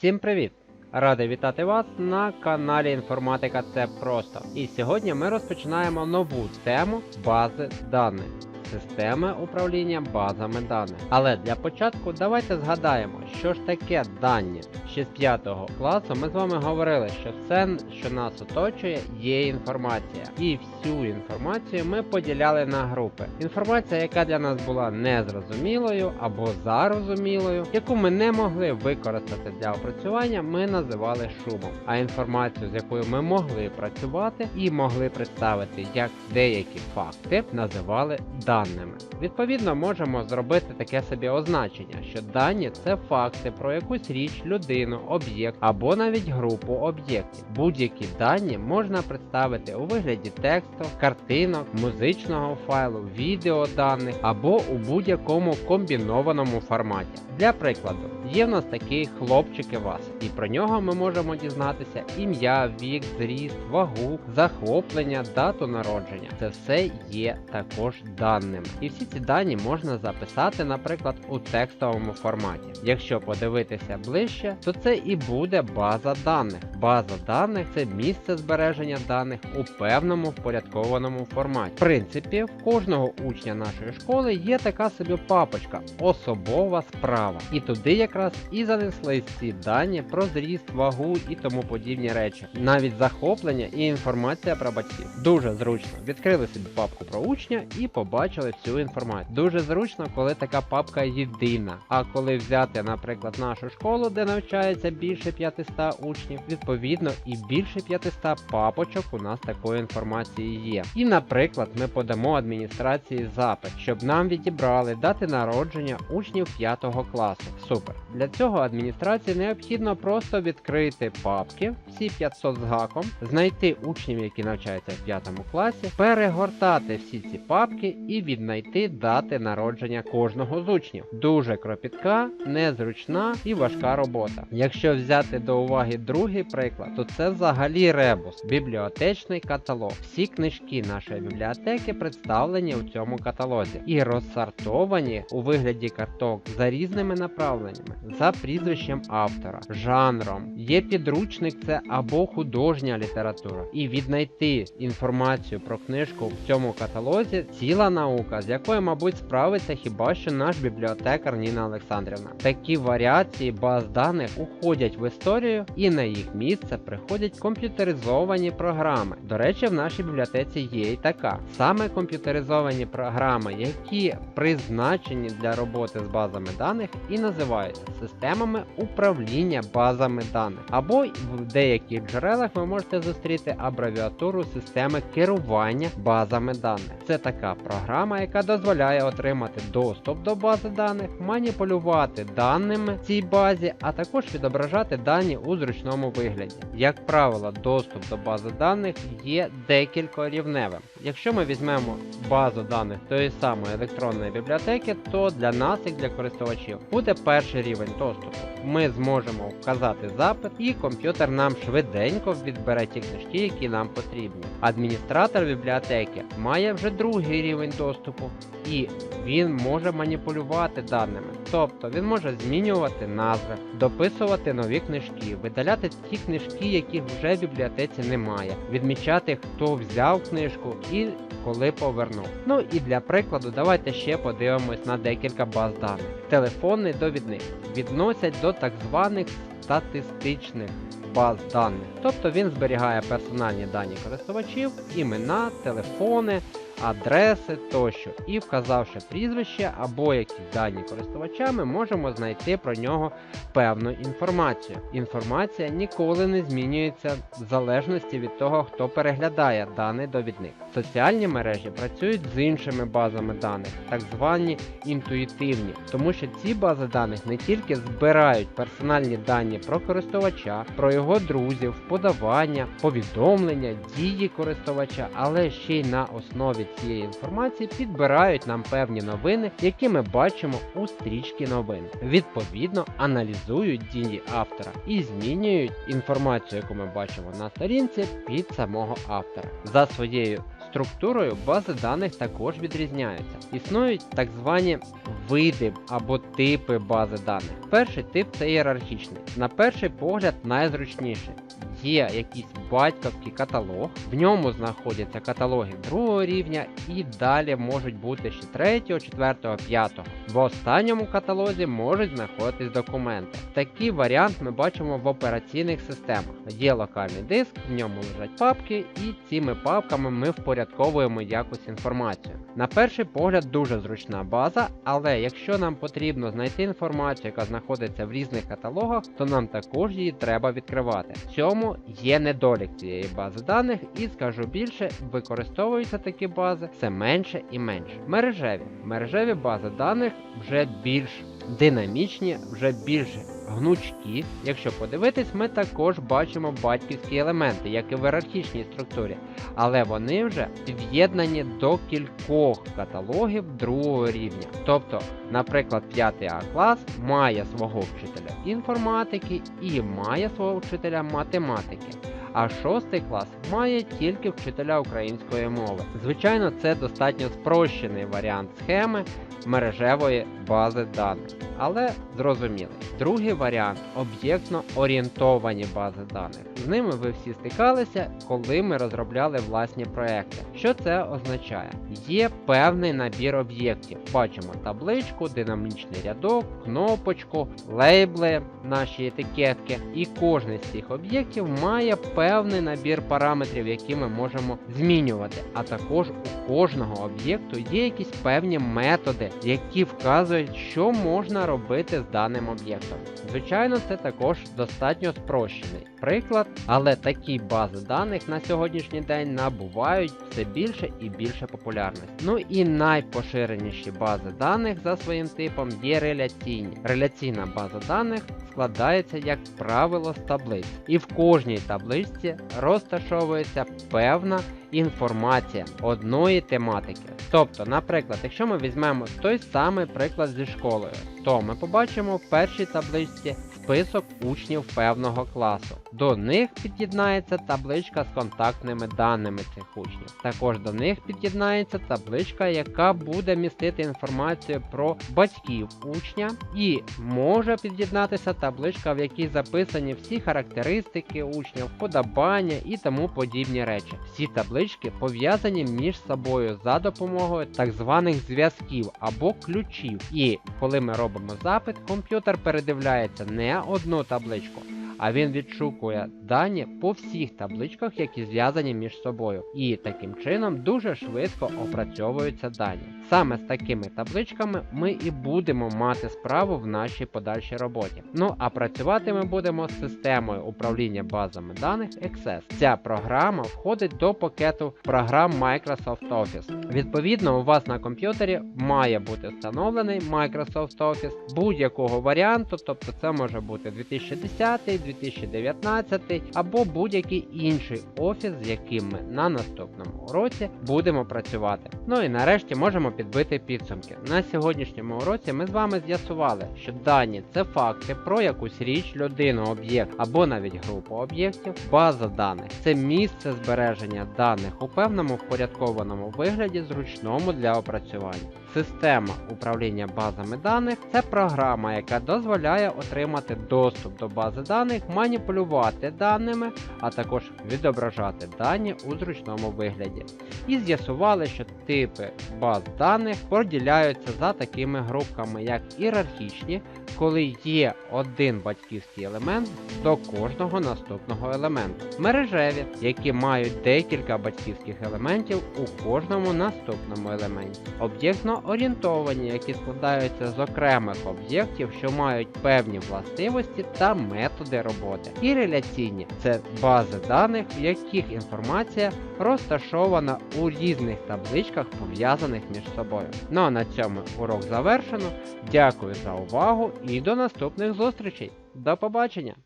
Всім привіт! Радий вітати вас на каналі Інформатика Це Просто. І сьогодні ми розпочинаємо нову тему бази даних. Системи управління базами даних. Але для початку давайте згадаємо, що ж таке дані. Ще з 5 класу ми з вами говорили, що все, що нас оточує, є інформація. І всю інформацію ми поділяли на групи. Інформація, яка для нас була незрозумілою або зарозумілою, яку ми не могли використати для опрацювання, ми називали шумом. А інформацію, з якою ми могли працювати і могли представити як деякі факти, називали даними. Відповідно, можемо зробити таке собі означення, що дані це факти про якусь річ, людину, об'єкт або навіть групу об'єктів. Будь-які дані можна представити у вигляді тексту, картинок, музичного файлу, відео даних або у будь-якому комбінованому форматі. Для прикладу, є в нас такий хлопчик Івас, і про нього ми можемо дізнатися ім'я, вік, зріст, вагу, захоплення, дату народження. Це все є також даними. І всі ці дані можна записати, наприклад, у текстовому форматі. Якщо подивитися ближче, то це і буде база даних. База даних це місце збереження даних у певному впорядкованому форматі. В принципі, в кожного учня нашої школи є така собі папочка особова справа. І туди якраз і занесли ці дані про зріст, вагу і тому подібні речі, навіть захоплення і інформація про батьків. Дуже зручно. Відкрили собі папку про учня і побачили всю інформацію. Дуже зручно, коли така папка єдина. А коли взяти, наприклад, нашу школу, де навчається більше 500 учнів, відповідно і більше 500 папочок у нас такої інформації є. І, наприклад, ми подамо адміністрації запит, щоб нам відібрали дати народження учнів 5 класу. Супер. Для цього адміністрації необхідно просто відкрити папки, всі 500 з гаком, знайти учнів, які навчаються в 5 класі, перегортати всі ці папки і віднайти дати народження кожного з учнів. Дуже кропітка, незручна і важка робота. Якщо взяти до уваги другий приклад, то це взагалі ребус, бібліотечний каталог. Всі книжки нашої бібліотеки представлені у цьому каталозі і розсортовані у вигляді карток за різними направленнями, за прізвищем автора, жанром. Є підручник, це або художня література. І віднайти інформацію про книжку в цьому каталозі ціла наука, з якою, мабуть, справиться хіба що наш бібліотекар Ніна Олександрівна. Такі варіації баз даних уходять в історію і на їх місце приходять комп'ютеризовані програми. До речі, в нашій бібліотеці є і така. Саме комп'ютеризовані програми, які призначені для роботи з базами даних і називаються системами управління базами даних. Або в деяких джерелах ви можете зустріти абревіатуру системи керування базами даних. Це така програма, яка дозволяє отримати доступ до бази даних, маніпулювати даними в цій базі, а також відображати дані у зручному вигляді. Як правило, доступ до бази даних є декількорівневим. Якщо ми візьмемо базу даних тої самої електронної бібліотеки, то для нас, як для користувачів, буде перший рівень доступу. Ми зможемо вказати запит, і комп'ютер нам швиденько відбере ті книжки, які нам потрібні. Адміністратор бібліотеки має вже другий рівень доступу, і він може маніпулювати даними. Тобто він може змінювати назви, дописувати нові книжки, видаляти ті книжки, яких вже в бібліотеці немає, відмічати, хто взяв книжку і коли повернув. Ну і для прикладу, давайте ще подивимось на декілька баз даних. Телефонний довідник відносять до так званих статистичних баз даних. Тобто він зберігає персональні дані користувачів, імена, телефони, адреси тощо. І вказавши прізвище або якісь дані користувача, ми можемо знайти про нього певну інформацію. Інформація ніколи не змінюється в залежності від того, хто переглядає даний довідник. Соціальні мережі працюють з іншими базами даних, так звані інтуїтивні, тому що ці бази даних не тільки збирають персональні дані про користувача, про його друзів, подавання, повідомлення, дії користувача, але ще й на основі цієї інформації підбирають нам певні новини, які ми бачимо у стрічці новин. Відповідно, аналізують дії автора і змінюють інформацію, яку ми бачимо на сторінці під самого автора. За своєю Структурою бази даних також відрізняються. Існують так звані види або типи бази даних. Перший тип це ієрархічний. На перший погляд найзручніший. Є якийсь батьківський каталог, в ньому знаходяться каталоги другого рівня і далі можуть бути ще третього, четвертого, п'ятого. В останньому каталозі можуть знаходитись документи. Такий варіант ми бачимо в операційних системах. Є локальний диск, в ньому лежать папки, і цими папками ми впорядковуємо якусь інформацію. На перший погляд дуже зручна база, але якщо нам потрібно знайти інформацію, яка знаходиться в різних каталогах, то нам також її треба відкривати. В цьому є недолік цієї бази даних, і скажу більше, використовуються такі бази все менше і менше. Мережеві. Мережеві бази даних вже більш динамічні, вже більш гнучкі. Якщо подивитись, ми також бачимо батьківські елементи, як і в ієрархічній структурі, але вони вже під'єднані до кількох каталогів другого рівня. Тобто, наприклад, 5 А клас має свого вчителя інформатики і має свого вчителя математики. А шостий клас має тільки вчителя української мови. Звичайно, це достатньо спрощений варіант схеми мережевої бази даних, але зрозумілий. Другий варіант об'єктно орієнтовані бази даних. З ними ви всі стикалися, коли ми розробляли власні проекти. Що це означає? Є певний набір об'єктів. Бачимо табличку, динамічний рядок, кнопочку, лейбли, наші етикетки. І кожний з цих об'єктів має певний набір параметрів, які ми можемо змінювати. А також у кожного об'єкту є якісь певні методи, які вказують, що можна робити з даним об'єктом. Звичайно, це також достатньо спрощений приклад, але такі бази даних на сьогоднішній день набувають все більше і більше популярності. Ну і найпоширеніші бази даних за своїм типом є реляційні. Реляційна база даних складається, як правило, з таблиць, і в кожній табличці розташовується певна інформація одної тематики. Тобто, наприклад, якщо ми візьмемо той самий приклад зі школою, то ми побачимо в першій табличці список учнів певного класу. До них під'єднається табличка з контактними даними цих учнів. Також до них під'єднається табличка, яка буде містити інформацію про батьків учня, і може під'єднатися табличка, в якій записані всі характеристики учня, вподобання і тому подібні речі. Всі таблички пов'язані між собою за допомогою так званих зв'язків або ключів. І коли ми робимо запит, комп'ютер передивляється не одну табличку. А він відшукує дані по всіх табличках, які зв'язані між собою, і таким чином дуже швидко опрацьовуються дані. Саме з такими табличками ми і будемо мати справу в нашій подальшій роботі. Ну а працювати ми будемо з системою управління базами даних Access. Ця програма входить до пакету програм Microsoft Office. Відповідно, у вас на комп'ютері має бути встановлений Microsoft Office будь-якого варіанту, тобто це може бути 2010, 2019 або будь-який інший офіс, з яким ми на наступному уроці будемо працювати. Ну і нарешті можемо підбити підсумки. На сьогоднішньому уроці ми з вами з'ясували, що дані це факти про якусь річ, людину, об'єкт або навіть групу об'єктів. База даних це місце збереження даних у певному впорядкованому вигляді, зручному для опрацювання. Система управління базами даних це програма, яка дозволяє отримати доступ до бази даних, маніпулювати даними, а також відображати дані у зручному вигляді. І з'ясували, що типи баз даних поділяються за такими групками, як ієрархічні, коли є один батьківський елемент до кожного наступного елементу. Мережеві, які мають декілька батьківських елементів у кожному наступному елементі. Об'єктно орієнтовані, які складаються з окремих об'єктів, що мають певні властивості та методи роботи. І реляційні це бази даних, в яких інформація розташована у різних табличках, пов'язаних між собою. Ну а на цьому урок завершено. Дякую за увагу і до наступних зустрічей. До побачення!